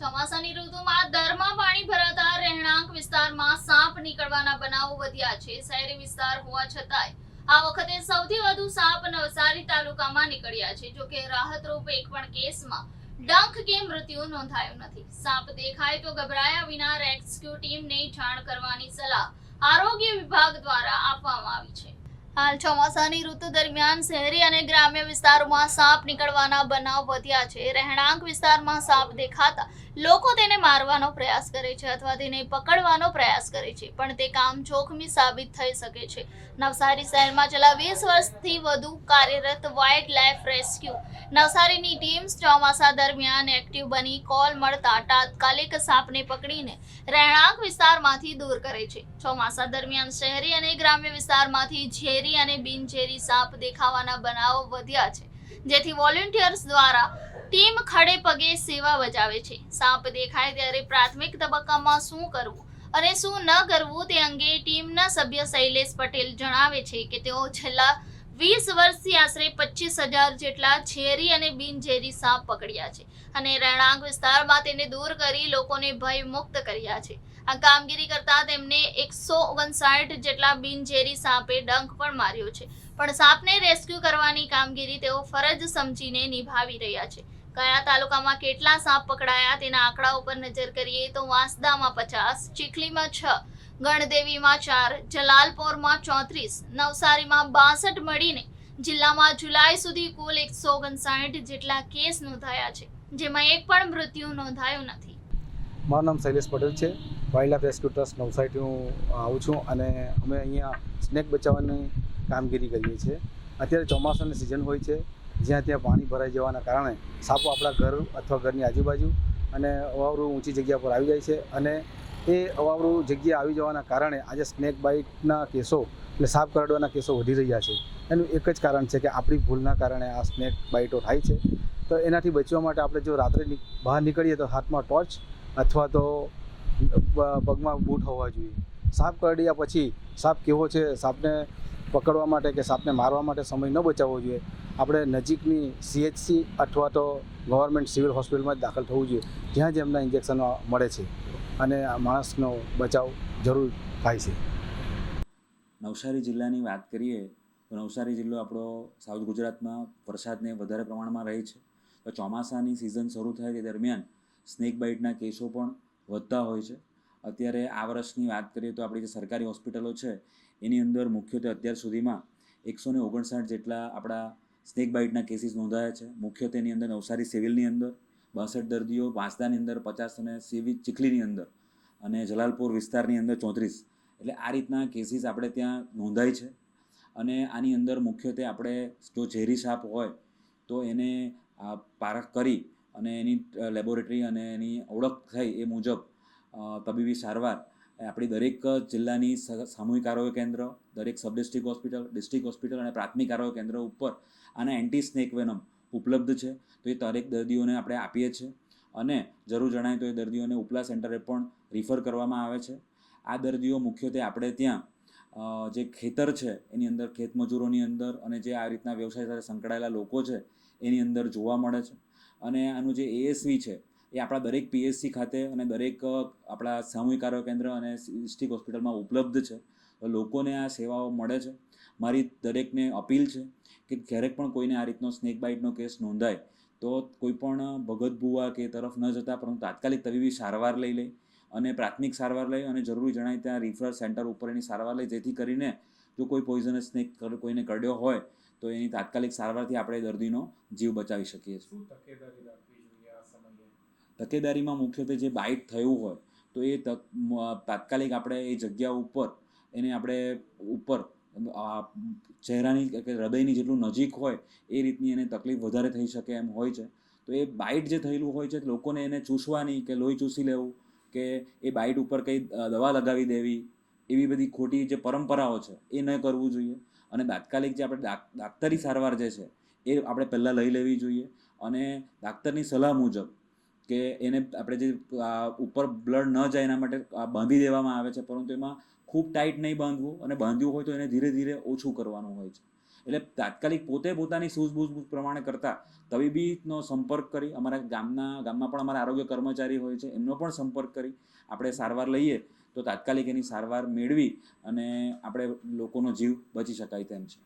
ચોમાસાની ઋતુમાં દરમાં પાણી ભરાતા રહેણાંક વિસ્તારમાં સાપ નીકળવાના બનાવો વધ્યા છે. શહેરી વિસ્તાર હોવા છતાંય આ વખતે સૌથી વધુ સાપ નવસારી તાલુકામાં નીકળ્યા છે. જોકે રાહતરૂપ એક પણ કેસમાં ડંખ કે મૃત્યુ નોંધાયું નથી. સાપ દેખાય તો ગભરાયા વિના રેસ્ક્યુ ટીમને જાણ કરવાની સલાહ આરોગ્ય વિભાગ દ્વારા આપવામાં આવી છે. હાલ ચોમાસાની ઋતુ દરમિયાન શહેરી અને ગ્રામ્ય વિસ્તારોમાં સાપ નીકળવાના બનાવ વધ્યા છે. રહેણાંક વિસ્તારમાં સાપ દેખાતા લોકો તેને મારવાનો પ્રયાસ કરે છે અથવા તેને પકડવાનો પ્રયાસ કરે છે, પણ તે કામ જોખમી સાબિત થઈ શકે છે. નવસારી શહેરમાં છેલ્લા વીસ વર્ષથી વધુ કાર્યરત વાઇલ્ડ લાઇફ રેસ્ક્યુ નવસારીની ટીમ ચોમાસા દરમિયાન એક્ટિવ બની કોલ મળતા તાત્કાલિક સાપને પકડીને રહેણાંક વિસ્તારમાંથી દૂર કરે છે. ચોમાસા દરમિયાન શહેરી અને ગ્રામ્ય વિસ્તારમાંથી ઝેરી અને બિનઝેરી સાપ દેખાવાના બનાવો વધ્યા છે, જેથી વોલેન્ટિયર્સ દ્વારા ટીમ ખડે પગે સેવા બજાવે છે. સાપ દેખાય ત્યારે પ્રાથમિક તબક્કામાં શું કરવું અને શું ન કરવું તે અંગે ટીમના સભ્ય શૈલેષ પટેલ જણાવે છે કે તેઓ છેલ્લા વીસ વર્ષથી આશરે પચીસ હજાર જેટલા ઝેરી અને બિનઝેરી સાપ પકડ્યા છે અને રહેણાંક વિસ્તારમાં તેને દૂર કરી લોકોને ભય મુક્ત કર્યા છે. આ કામગીરી કરતા તેમને એકસો ઓગણસાઠ જેટલા બિનઝેરી સાપે ડંખ પણ માર્યો છે. પણ સાપને રેસ્ક્યુ કરવાની કામગીરી તેઓ ફરજ સમજીને નિભાવી રહ્યા છે. કયા તાલુકામાં કેટલા સાપ પકડાયા તેના આંકડા ઉપર નજર કરીએ તો વાંસદામાં પચાસ, ચીખલીમાં છ ગણદેવીમાં ચાર, જલાલપોરમાં ચોત્રીસ, નવસારીમાં બાસઠ મળીને જિલ્લામાં જુલાઈ સુધી કુલ એકસો ઓગણસાઠ જેટલા કેસ નોંધાયા છે, જેમાં એક પણ મૃત્યુ નોંધાયું નથી. મારું નામ શૈલેષ પટેલ છે. વાઇલ્ડ લાઈફ રેસ્ક્યુ ટ્રસ્ટ નવસારીથી હું આવું છું અને અમે અહીંયા સ્નેક બચાવવાની કામગીરી કરીએ છીએ. અત્યારે ચોમાસાની સિઝન હોય છે. જ્યાં ત્યાં પાણી ભરાઈ જવાના કારણે સાપો આપણા ઘર અથવા ઘરની આજુબાજુ અને અવાવરું ઊંચી જગ્યા પર આવી જાય છે અને એ અવાવરું જગ્યા આવી જવાના કારણે આજે સ્નેક બાઇટના કેસો એટલે સાપ કરડવાના કેસો વધી રહ્યા છે. એનું એક જ કારણ છે કે આપણી ભૂલના કારણે આ સ્નેક બાઇટો થાય છે. તો એનાથી બચવા માટે આપણે જો રાત્રે બહાર નીકળીએ તો હાથમાં ટોર્ચ અથવા તો પગમાં બૂટ હોવા જોઈએ. સાપ કરડ્યા પછી સાપ કેવો છે? સાપને પકડવા માટે કે સાપને મારવા માટે સમય ન બચાવવો જોઈએ. આપણે નજીકની સીએચસી અથવા તો ગવર્મેન્ટ સિવિલ હોસ્પિટલમાં જ દાખલ થવું જોઈએ. જ્યાં જેમના ઇન્જેક્શનો મળે છે. અને માણસનો બચાવ જરૂર થાય છે. નવસારી જિલ્લાની વાત કરીએ, તો નવસારી જિલ્લો આપણો સાઉથ ગુજરાતમાં વરસાદને વધારે પ્રમાણમાં રહે છે. તો ચોમાસાની સિઝન શરૂ થાય તે દરમિયાન સ્નેક બાઇટના કેસો પણ વધતા હોય છે. અત્યારે આ વર્ષની વાત કરીએ તો આપણી જે સરકારી હોસ્પિટલો છે, એની અંદર મુખ્યત્વે અત્યાર સુધીમાં એકસો ને ઓગણસાઠ જેટલા આપણા સ્નેક બાઇટના કેસીસ નોંધાયા છે. મુખ્યત્વે એની અંદર નવસારી સિવિલની અંદર બાસઠ દર્દીઓ વાંસદાની અંદર, પચાસ અને સીવી ચીખલીની અંદર અને જલાલપુર વિસ્તારની અંદર ચોત્રીસ. એટલે આ રીતના કેસીસ આપણે ત્યાં નોંધાય છે. અને આની અંદર મુખ્યત્વે આપણે જો ઝેરી સાપ હોય તો એને પારખ કરી અને એની લેબોરેટરી અને એની ઓળખ થઈ એ મુજબ તબીબી સારવાર આપણી દરેક જિલ્લાની સામૂહિક આરોગ્ય કેન્દ્ર, દરેક sub district hospital district hospital અને પ્રાથમિક આરોગ્ય કેન્દ્ર ઉપર આના એન્ટી સ્નેક વેનમ ઉપલબ્ધ છે, તો એ દરેક દર્દીઓને આપણે આપીએ છીએ. અને જરૂર જણાય તો એ દર્દીઓને ઉપલા સેન્ટરે પણ રિફર કરવામાં આવે છે. આ દર્દીઓ મુખ્યત્વે આપણે ત્યાં જે ખેતર છે, એની અંદર ખેતમજૂરોની અંદર અને જે આ રીતના વ્યવસાય સાથે સંકળાયેલા લોકો છે, એની અંદર જોવા મળે છે. અને આનું જે એએસવી છે, એ આપણા દરેક પીએચસી ખાતે અને દરેક આપણા સામૂહિક આરોગ્ય કેન્દ્ર અને ડિસ્ટ્રિક્ટ હોસ્પિટલમાં ઉપલબ્ધ છે. લોકોને આ સેવાઓ મળે છે. મારી દરેકને અપીલ છે કે ક્યારેક પણ કોઈને આ રીતનો સ્નેક બાઇટનો કેસ નોંધાય તો કોઈ પણ ભગત ભૂવા કે તરફ ન જતા પરંતુ તાત્કાલિક તબીબી સારવાર લઈ લે અને પ્રાથમિક સારવાર લઈ અને જરૂરી જણાય ત્યાં રિફરલ સેન્ટર ઉપર એની સારવાર લઈ જેથી કરીને જો કોઈ પોઈઝનસ સ્નેક કોઈને કરડ્યો હોય તો એની તાત્કાલિક સારવારથી આપણે દર્દીનો જીવ બચાવી શકીએ છીએ. તકેદારીમાં મુખ્યત્વે જે બાઇટ થયું હોય તો એ તક તાત્કાલિક આપણે એ જગ્યા ઉપર એને આપણે ઉપર ચહેરાની કે હૃદયની જેટલું નજીક હોય, એ રીતની એને તકલીફ વધારે થઈ શકે એમ હોય છે. તો એ બાઇટ જે થયેલું હોય છે, લોકોને એને ચૂસવાની કે લોહી ચૂસી લેવું, કે એ બાઇટ ઉપર કંઈ દવા લગાવી દેવી, એવી બધી ખોટી જે પરંપરાઓ છે, એ ન કરવું જોઈએ. અને તાત્કાલિક જે આપણે ડાક્ટરી સારવાર જે છે, એ આપણે પહેલાં લઈ લેવી જોઈએ. અને ડાક્ટરની સલાહ મુજબ કે એને આપણે જે ઉપર બ્લડ ન જાય એના માટે બાંધી દેવામાં આવે છે, પરંતુ એમાં ખૂબ ટાઈટ નહીં બાંધવું અને બાંધ્યું હોય તો એને ધીરે ધીરે ઓછું કરવાનું હોય છે. એટલે તાત્કાલિક પોતે પોતાની સૂઝબૂઝ પ્રમાણે કરતા તબીબીનો સંપર્ક કરી, અમારા ગામના, ગામમાં પણ અમારા આરોગ્ય કર્મચારી હોય છે, એમનો પણ સંપર્ક કરી, આપણે સારવાર લઈએ તો તાત્કાલિક એની સારવાર મેળવી અને આપણે લોકોનો જીવ બચી શકાય તેમ છે.